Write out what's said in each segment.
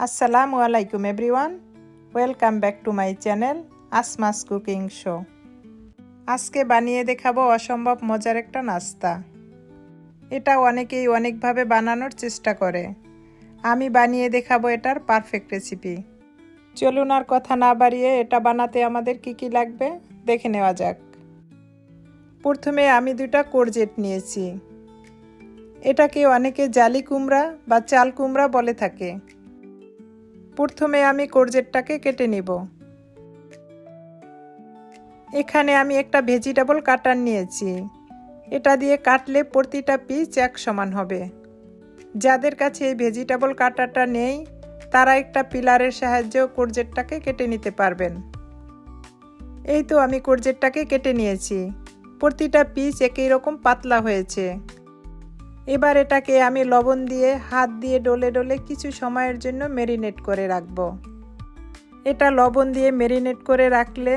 আসসালামু আলাইকুম everyone welcome back to my channel Asma's cooking show আজকে বানিয়ে দেখাবো অসম্ভব মজার একটা নাস্তা। এটা অনেকেই অনেকভাবে বানানোর চেষ্টা করে। আমি বানিয়ে দেখাবো এটার পারফেক্ট রেসিপি চলুন আর কথা না বাড়িয়ে এটা বানাতে আমাদের কি কি লাগবে, দেখে নেওয়া যাক। প্রথমে আমি দুটা কোরজেট নিয়েছি। এটাকে অনেকে জালি কুমড়া বা চাল কুমড়া বলে থাকে। প্রথমে আমি কোরজেটটাকে কেটে নিব। এখানে আমি একটা ভেজিটেবল কাটার নিয়েছি। এটা দিয়ে কাটলে প্রতিটা পিস এক সমান হবে। যাদের কাছে এই ভেজিটেবল কাটারটা নেই, তারা একটা পিলারের সাহায্যেও কোরজেটটাকে কেটে নিতে পারবেন। এই তো আমি কোরজেটটাকে কেটে নিয়েছি। প্রতিটা পিস একই রকম পাতলা হয়েছে। এবার এটাকে আমি লবণ দিয়ে, হাত দিয়ে ডলে ডলে কিছু সময়ের জন্য মেরিনেট করে রাখব। এটা লবণ দিয়ে মেরিনেট করে রাখলে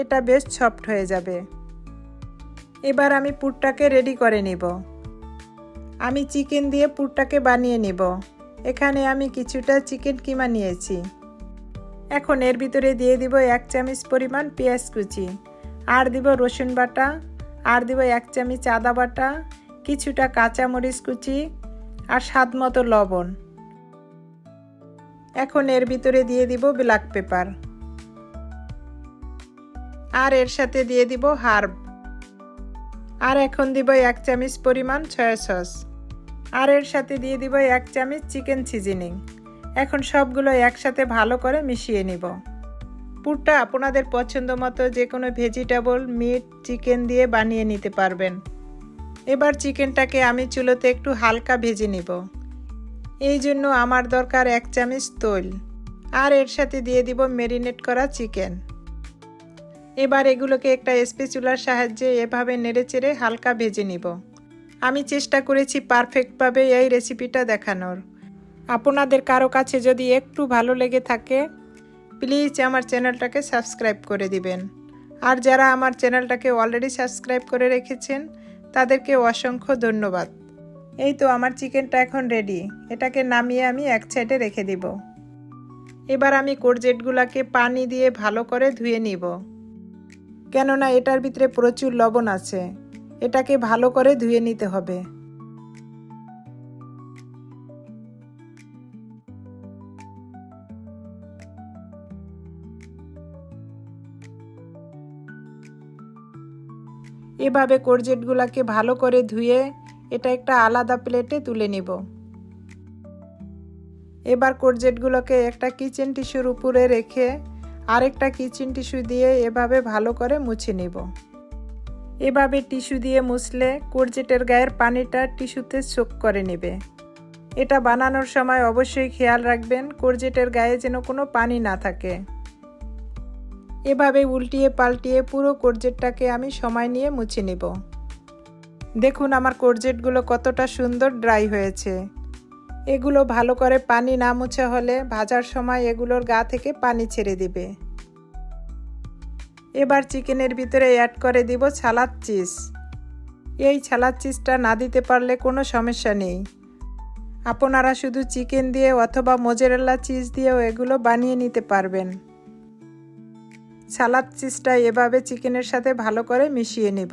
এটা বেশ সফট হয়ে যাবে। এবার আমি পুরটাকে রেডি করে নিব। আমি চিকেন দিয়ে পুরটাকে বানিয়ে নিব। এখানে আমি কিছুটা চিকেন কিমা নিয়েছি। এখন এর ভিতরে দিয়ে দিব এক চামচ পরিমাণ পেঁয়াজ কুচি। আর দিব রসুন বাটা, আর দিব এক চামচ আদা বাটা কিছুটা কাঁচা মরিচ কুচি আর স্বাদ মতো লবণ। এখন এর ভিতরে দিয়ে দিব ব্ল্যাক পেপার। আর এর সাথে দিয়ে দিব হার্ব। আর এখন দিব এক চামচ পরিমাণ সয়া সস। আর এর সাথে দিয়ে দিব এক চামচ চিকেন সিজনিং। এখন সবগুলো একসাথে ভালো করে মিশিয়ে নিব। পুরটা আপনাদের পছন্দ মতো যে কোনো ভেজিটেবল, মিট, চিকেন দিয়ে বানিয়ে নিতে পারবেন। এবার চিকেনটাকে আমি চুলোতে একটু হালকা ভেজে নেব। এই জন্য আমার দরকার এক চামচ তৈল। আর এর সাথে দিয়ে দিব মেরিনেট করা চিকেন। এবার এগুলোকে একটা স্পেচুলার সাহায্যে এভাবে নেড়েচেড়ে হালকা ভেজে নিব। আমি চেষ্টা করেছি পারফেক্টভাবে এই রেসিপিটা দেখানোর। আপনাদের কারও কাছে যদি একটু ভালো লেগে থাকে, প্লিজ আমার চ্যানেলটাকে সাবস্ক্রাইব করে দিবেন। আর যারা আমার চ্যানেলটাকে অলরেডি সাবস্ক্রাইব করে রেখেছেন তাদেরকে অসংখ্য ধন্যবাদ। এই তো আমার চিকেনটা এখন রেডি এটাকে নামিয়ে আমি এক সাইডে রেখে দিব। এবার আমি কোরজেটগুলোকে পানি দিয়ে ভালো করে ধুয়ে নিব। কেননা এটার ভিতরে প্রচুর লবণ আছে। এটাকে ভালো করে ধুয়ে নিতে হবে। এভাবে কোরজেটগুলোকে ভালো করে ধুয়ে এটা একটা আলাদা প্লেটে তুলে নিব। এবার কোরজেটগুলোকে একটা কিচেন টিস্যুর উপরে রেখে আরেকটা কিচেন টিস্যু দিয়ে এভাবে ভালো করে মুছে নিব। এভাবে টিস্যু দিয়ে মুছলে কোরজেটের গায়ের পানিটা টিস্যুতে চোখ করে নেবে। এটা বানানোর সময় অবশ্যই খেয়াল রাখবেন, কোরজেটের গায়ে যেন কোনো পানি না থাকে। এভাবে উল্টিয়ে পাল্টিয়ে পুরো কোরজেটটাকে আমি সময় নিয়ে মুছে নেব। দেখুন আমার কোরজেটগুলো কতটা সুন্দর ড্রাই হয়েছে। এগুলো ভালো করে পানি না মুছা হলে ভাজার সময় এগুলোর গা থেকে পানি ছেড়ে দিবে। এবার চিকেনের ভিতরে অ্যাড করে দিব ছালাদ চিজ। এই ছালাদ চিজটা না দিতে পারলে কোনো সমস্যা নেই। আপনারা শুধু চিকেন দিয়ে অথবা মোজারেলা চিজ দিয়েও এগুলো বানিয়ে নিতে পারবেন। সালাদ চিজটা এভাবে চিকেনের সাথে ভালো করে মিশিয়ে নেব।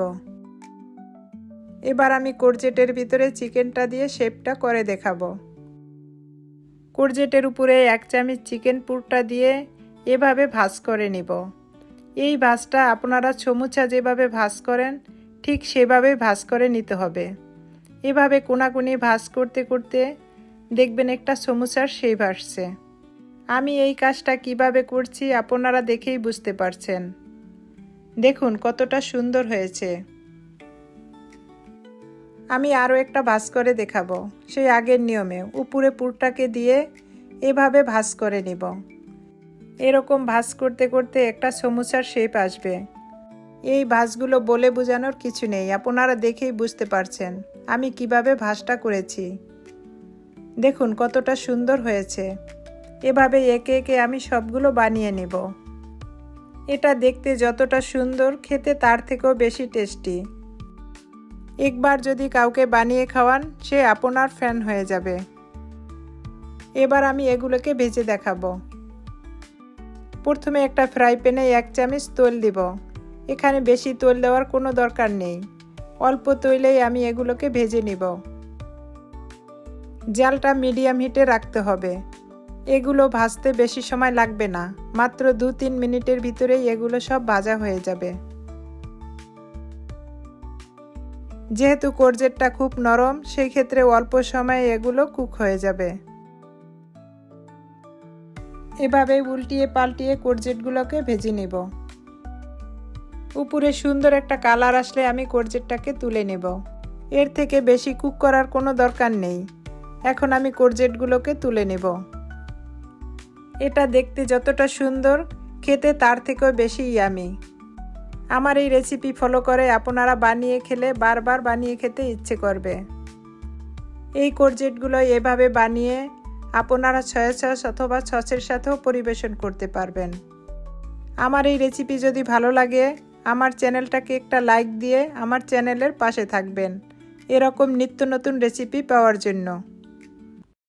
এবার আমি কোরজেটের ভিতরে চিকেনটা দিয়ে শেপটা করে দেখাবো। কোরজেটের উপরে এক চামচ চিকেন পুরটা দিয়ে এভাবে ভাজ করে নিব। এই ভাজটা আপনারা ছমুচা যেভাবে ভাজ করেন, ঠিক সেভাবে ভাজ করে নিতে হবে। এভাবে কোনাকুনি ভাজ করতে করতে দেখবেন একটা সমুচার শেপ আসছে। আমি এই কাজটা কীভাবে করছি আপনারা দেখেই বুঝতে পারছেন। দেখুন, কতটা সুন্দর হয়েছে। আমি আরও একটা ভাজ করে দেখাবো, সেই আগের নিয়মে। উপরে পুরটাকে দিয়ে এভাবে ভাজ করে নিব। এরকম ভাজ করতে করতে একটা সমুচার শেপ আসবে। এই ভাজগুলো বলে বোঝানোর কিছু নেই, আপনারা দেখেই বুঝতে পারছেন আমি কীভাবে ভাজটা করেছি। দেখুন, কতটা সুন্দর হয়েছে। এভাবে একে একে আমি সবগুলো বানিয়ে নেব। এটা দেখতে যতটা সুন্দর, খেতে তার থেকেও বেশি টেস্টি। একবার যদি কাউকে বানিয়ে খাওয়ান, সে আপনার ফ্যান হয়ে যাবে। এবার আমি এগুলোকে ভেজে দেখাবো। প্রথমে একটা ফ্রাই প্যানে এক চামচ তেল দিব। এখানে বেশি তেল দেওয়ার কোনো দরকার নেই। অল্প তৈলেই আমি এগুলোকে ভেজে নিব। জালটা মিডিয়াম হিটে রাখতে হবে। এগুলো ভাজতে বেশি সময় লাগবে না। মাত্র দু তিন মিনিটের ভিতরেই এগুলো সব ভাজা হয়ে যাবে। যেহেতু কোরজেটটা খুব নরম সেই ক্ষেত্রে অল্প সময়ে এগুলো কুক হয়ে যাবে। এভাবে উল্টিয়ে পাল্টিয়ে কোরজেটগুলোকে ভেজে নেব। উপরে সুন্দর একটা কালার আসলে আমি কোরজেটটাকে তুলে নেব। এর থেকে বেশি কুক করার কোনো দরকার নেই। এখন আমি কোরজেটগুলোকে তুলে নেব। এটা দেখতে যতটা সুন্দর, খেতে তার থেকেও বেশি ইয়ামি আমার এই রেসিপি ফলো করে আপনারা বানিয়ে খেলে বারবার বানিয়ে খেতে ইচ্ছে করবে। এই কোরজেটগুলো এভাবে বানিয়ে আপনারা ছয় সস অথবা সসের সাথেও পরিবেশন করতে পারবেন। আমার এই রেসিপি যদি ভালো লাগে, আমার চ্যানেলটাকে একটা লাইক দিয়ে আমার চ্যানেলের পাশে থাকবেন। এরকম নিত্য নতুন রেসিপি পাওয়ার জন্য।